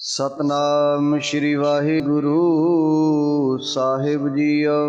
ਸਤਨਾਮ ਸ੍ਰੀ ਵਾਹਿਗੁਰੂ ਸਾਹਿਬ ਜੀਓ।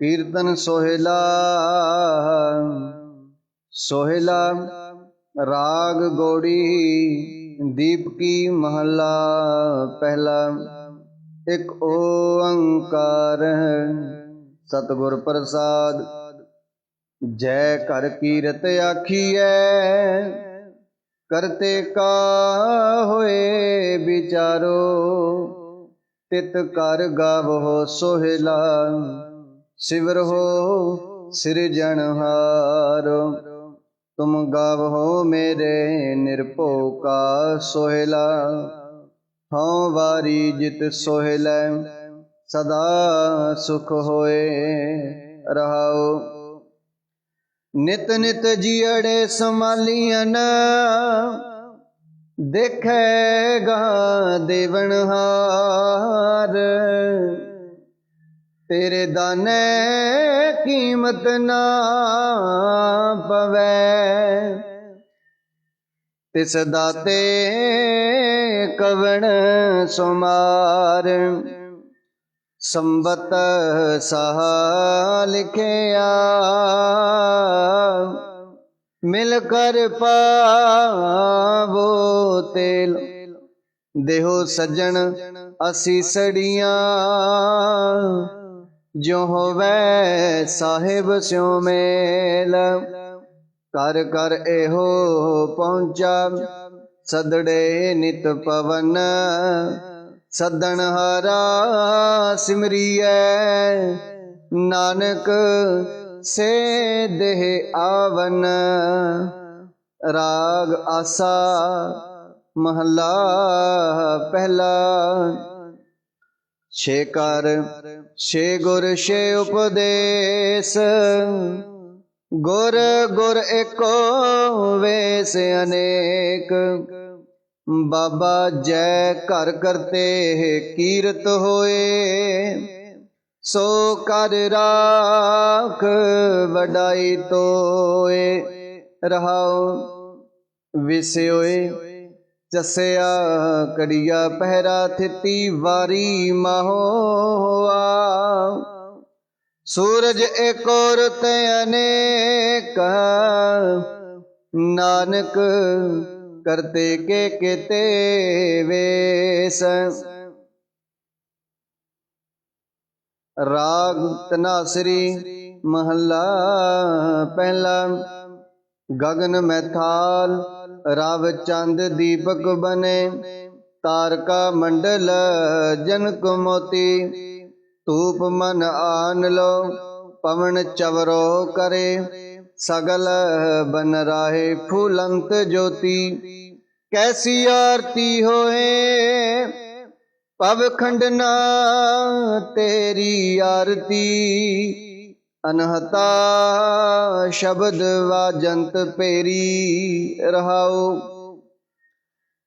ਕੀਰਤਨ ਸੋਹਿਲਾ ਸੋਹਿਲਾ, ਰਾਗ ਗੋੜੀ, ਦੀਪਕੀ ਮਹੱਲਾ ਪਹਿਲਾ। ਇੱਕ ਓੰਕਾਰ ਸਤਿਗੁਰ ਪ੍ਰਸਾਦ। ਜੈ ਕਰ ਕੀਰਤ ਆਖੀਐ ਕਰਤੇ ਕਾ ਹੋਏ ਵਿਚਾਰੋ, ਤਿਤ ਕਰ ਗਾਵੋ ਸੋਹਿਲਾ, ਸਿਵਰ ਹੋ ਸਿਰਜਣਹਾਰ ਤੁਮ ਗਾਵੋ ਮੇਰੇ ਨਿਰਭਉ ਕਾ ਸੋਹਿਲਾ, ਹਉ ਵਾਰੀ ਜਿਤ ਸੋਹਿਲੈ, ਸਦਾ ਸੁਖ ਹੋਏ ਰਹਾਉ ਨਿਤ ਨਿਤ ਜੀੜੇ ਸਮਾਲੀਆਂ ਦੇਖੇਗਾ ਦੇਵਨ ਹਾਰ। ਤੇਰੇ ਦਾਨੇ ਕੀਮਤ ਨਾ ਪਵੈ। ਤਿਸ ਦਾਤੇ ਕਵਣ ਸੁਮਾਰ। ਸੰਬਤ ਸਹ ਲਿਖਿਆ। ਮਿਲ ਕਰ ਪਾਵੋ ਤੇਲ। ਦੇਹੋ ਸੱਜਣ ਅਸੀਂ ਸੜੀਆਂ। ਜੋ ਹੋਵੇ ਸਾਹਿਬ ਸਿਉ ਮੇਲ। ਕਰ ਕਰ ਇਹੋ ਪਹੁੰਚਾ। ਸਦੜੇ ਨਿਤ ਪਵਨ। ਸਦਣ ਹਾਰਾ ਸਿਮਰੀਐ। ਨਾਨਕ ਸੇ ਦੇਹ ਆਵਨ, ਰਾਗ ਆਸਾ, ਮਹੱਲਾ ਪਹਿਲਾ। ਛੇ ਕਰ ਛੇ ਗੁਰ, ਛੇ ਉਪਦੇਸ਼, ਗੁਰ ਗੁਰ ਏਕੋ ਵੇਸ ਅਨੇਕ। ਬਾਬਾ ਜੈ ਘਰ ਕਰਤੇ ਕੀਰਤ ਹੋਏ ਸੋ ਕਰ ਰਾਖ ਵਡਾਈ ਤੋਏ, ਰਹਾਉ ਵਿਸਿਓਏ ਚਸਿਆ ਕੜੀਆ ਪਹਿਰਾ ਥਿਤੀ ਵਾਰੀ ਮਹੋਆ ਸੂਰਜ ਏਕੋਰ ਤੇ ਅਨੇਕ, ਨਾਨਕ ਕਰਤੇ ਕੇ ਕਿਤੇ ਵੇਸ। ਰਾਗ ਤਨਾਸਰੀ ਮਹੱਲਾ ਪਹਿਲਾ, ਗਗਨ ਮੈਥਾਲ, ਰਵ ਚੰਦ ਦੀਪਕ ਬਨੇ, ਤਾਰਕਾ ਮੰਡਲ ਜਨਕ ਮੋਤੀ, ਧੂਪ ਮਨ ਆਨ ਲੋ ਪਵਨ ਚਵਰੋ ਕਰੇ, ਸਗਲ ਬਨ ਰਾਹੇ ਫੂਲੰਤ ਜੋਤੀ, ਕੈਸੀ ਆਰਤੀ ਹੋਏ? ਪਵ ਖੰਡਨਾ ਤੇਰੀ ਆਰਤੀ। ਅਨਹਤਾ ਸ਼ਬਦ ਵਾਜੰਤ ਪੇਰੀ ਰਹਾਉ।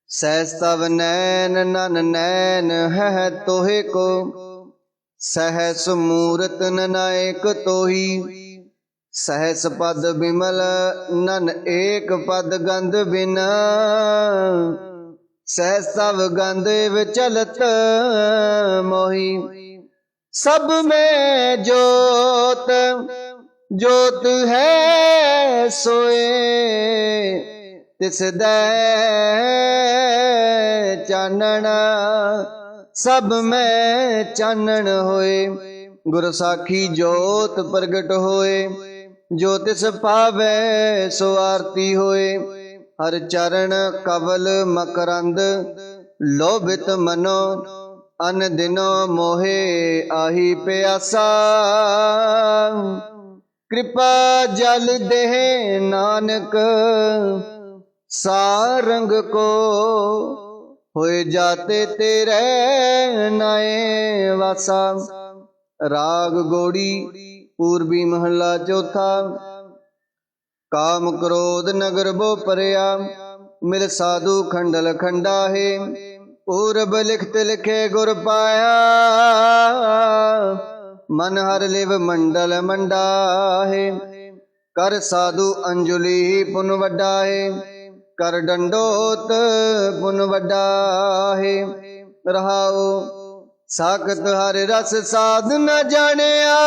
ਸਹਿਸਤਵ ਨੈਨ ਨਨ ਨੈਨ ਹੈ ਤੋਹੇ ਕੋ। ਸਹਸ ਮੂਰਤ ਨਨਾਇਕ ਤੋਹੀ। ਸਹਸ ਪਦ ਬਿਮਲ, ਨਨ ਏਕ ਪਦ ਗੰਧ ਬਿਨ। ਸਹਿ ਸਭ ਗੰਧ ਵਿਚਲਤ ਮੋਹੀ। ਸਭ ਮੈਂ ਜੋਤ ਜੋਤ ਹੈ ਸੋਏ। ਤਿਸ ਦੇ ਚਾਨਣਾ, ਸਭ ਮੈਂ ਚਾਨਣ ਹੋਏ। ਗੁਰ ਸਾਖੀ ਜੋਤ ਪ੍ਰਗਟ ਹੋਏ, ਜੋ ਤਿਸ ਪਾਵੇ ਸੋ ਆਰਤੀ ਹੋਏ। ਹਰ ਚਰਨ ਕਵਲ ਮਕਰੰਦ, ਲੋਭਿਤ ਮਨੋ, ਅਨ ਦਿਨੋ ਮੋਹੇ ਆਹੀ ਪਿਆਸਾ। ਕਿਰਪਾ ਜਲ ਦੇਹ ਨਾਨਕ, ਸਾਰੰਗ ਕੋ ਹੋਏ ਜਾਤੇ ਤੇਰੇ ਨਾਏ ਵਾਸਾ। ਰਾਗ ਗੋੜੀ, ਪੂਰਬੀ ਮਹੱਲਾ ਚੌਥਾ। ਕਾਮ ਕ੍ਰੋਧ ਨਗਰ ਬੋ ਪਰਿਆ, ਮਿਲ ਸਾਧੂ ਖੰਡਲ ਖੰਡਾ ਹੈ ਪੂਰਬ ਲਿਖਤ ਲਿਖੇ ਗੁਰ ਪਾਇਆ। ਮਨ ਹਰ ਲਿਵ ਮੰਡਲ ਮੰਡਾ ਹੈ ਕਰ ਸਾਧੂ ਅੰਜੁਲੀ ਪੁਨ ਵੱਡਾ ਹੈ ਕਰ ਡੰਡੋਤ ਪੁਨ ਵੱਡਾ ਹੈ ਰਹਾਉ ਸਾਖਤ ਹਰ ਰਸ ਸਾਧ ਨ ਜਾਣਿਆ।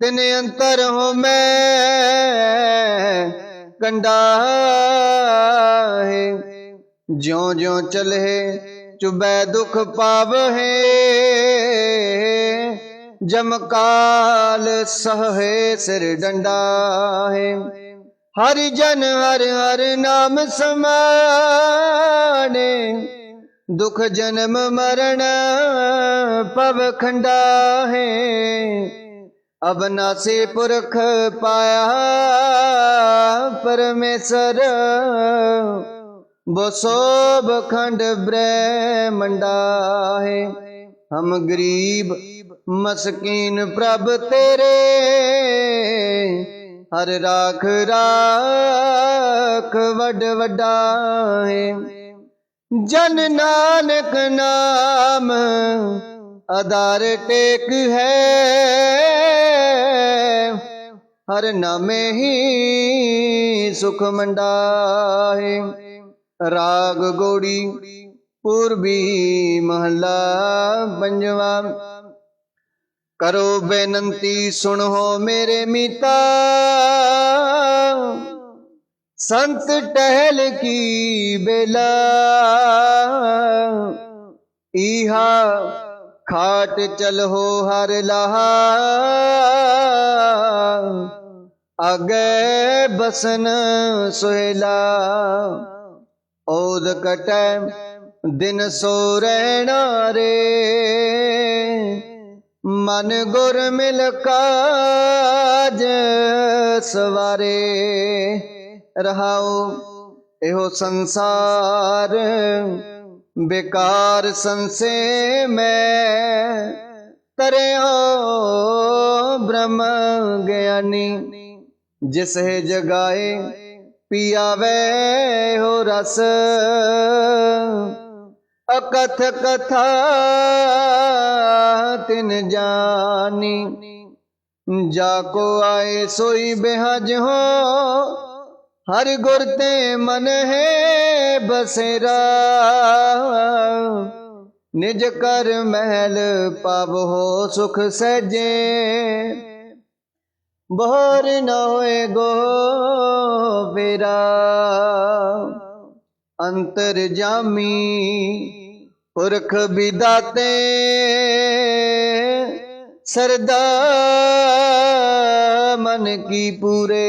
ਤਿਨ ਅੰਤਰ ਹੋ ਮੈਂ ਕੰਡਾ ਹੈ। ਜਿਉ ਜਿਉ ਚਲੇ, ਚੁਬੈ ਦੁਖ ਪਾਵਹਿ। ਜਮਕਾਲ ਸਹੇ ਸਿਰ ਡੰਡਾ ਹੈ। ਹਰਿ ਜਨ ਹਰ ਹਰ ਨਾਮ ਸਮਾਣੇ। ਦੁਖ ਜਨਮ ਮਰਨ ਪਵ ਖੰਡਾ ਹੈ। ਅਬਨਾਸੀ ਪੁਰਖ ਪਾਇਆ ਪਰਮੇਸ਼ਰ। ਬਸੋਬ ਖੰਡ ਬ੍ਰਹਮੰਡਾ ਹੈ। ਹਮ ਗਰੀਬ ਮਸਕੀਨ ਪ੍ਰਭ ਤੇਰੇ। ਹਰ ਰਾਖ ਰਾਖ ਵੱਡ ਵੱਡਾ ਹੈ। ਜਨ ਨਾਨਕ ਨਾਮ ਆਧਾਰ ਟੇਕ ਹੈ। ਹਰ ਨਾਮੇ ਹੀ ਸੁਖ ਮੰਡਾ ਰਾਗ ਗੋੜੀ, ਪੂਰਬੀ ਮਹੱਲਾ ਪੰਜਵਾ। ਕਰੋ ਬੇਨੰਤੀ, ਸੁਣੋ ਮੇਰੇ ਮੀਤਾ। ਸੰਤ ਟਹਿਲ ਕੀ ਬੇਲਾ। ਈਹਾ ਖਾਟ ਚਲੋ ਹਰ ਲਹਾ। ਅਗੇ ਬਸਨ ਸੁਹੇਲਾ, ਔਦ ਕਟੈ ਦਿਨ ਸੋ ਰਹਿਣਾ ਰੇ। ਮਨ ਗੁਰ ਮਿਲ ਕਾਜ ਸਵਾਰੇ, ਰਹਾਉ ਇਹੋ ਸੰਸਾਰ, ਬੇਕਾਰ ਸੰਸੇ ਮੈਂ ਤਰਿਓ ਬ੍ਰਹਮ ਗਿਆਨੀ। ਜਿਸ ਹੈ ਜਗਾਏ ਪੀਆਵੇ ਹੋ ਰਸ। ਅਕਥ ਕਥਾ ਤਿਨ ਜਾਨੀ। ਜਾ ਕੋ ਆਏ ਸੋਈ ਬਿਹਜ ਹੋ, ਹਰ ਗੁਰ ਤੇ ਮਨ ਹੈ ਬਸੇਰਾ। ਨਿਜ ਕਰ ਮਹਿਲ ਪਾਵੋ ਸੁਖ ਸਜੇ ਬਹਰ ਨ ਹੋਏ ਗੋ ਬੇਰਾ ਅੰਤਰ ਜਾਮੀ ਪੁਰਖ ਬਿਦਾਤੇ ਸਰਦਾ ਮਨ ਕੀ ਪੂਰੇ।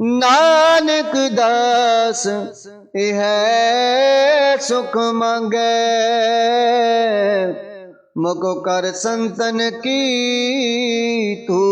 ਨਾਨਕ ਦਾਸ, ਇਹ ਹੈ ਸੁਖ ਮੰਗੇ। ਮਕੋ ਕਰ ਸੰਤਨ ਕੀ ਤੂੰ